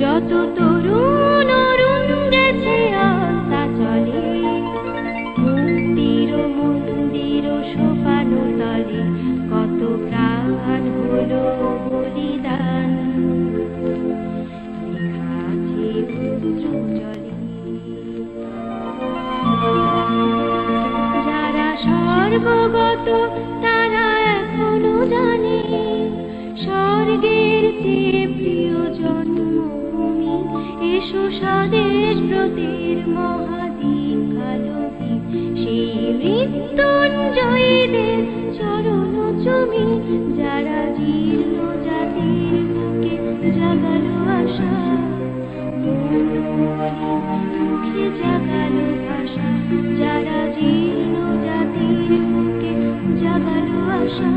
যত তরুণ অরুণ গেছে আস্তা চলে। মুক্তির মন্দির, সোপান তলে কত প্রাণ হলো বলিদান। আছে যারা স্বর্গগত তারা এখনও জানে এসো স্বদেশ ব্রতের মহাদীক্ষালোকে সেই মৃত্যুঞ্জয়ীদের চরণ চমি, যারা জীর্ণ জাতির বুকে জাগালো আশা মুখে জাগালো ভাষা যারা জীর্ণ জাতির বুকে জাগালো আশা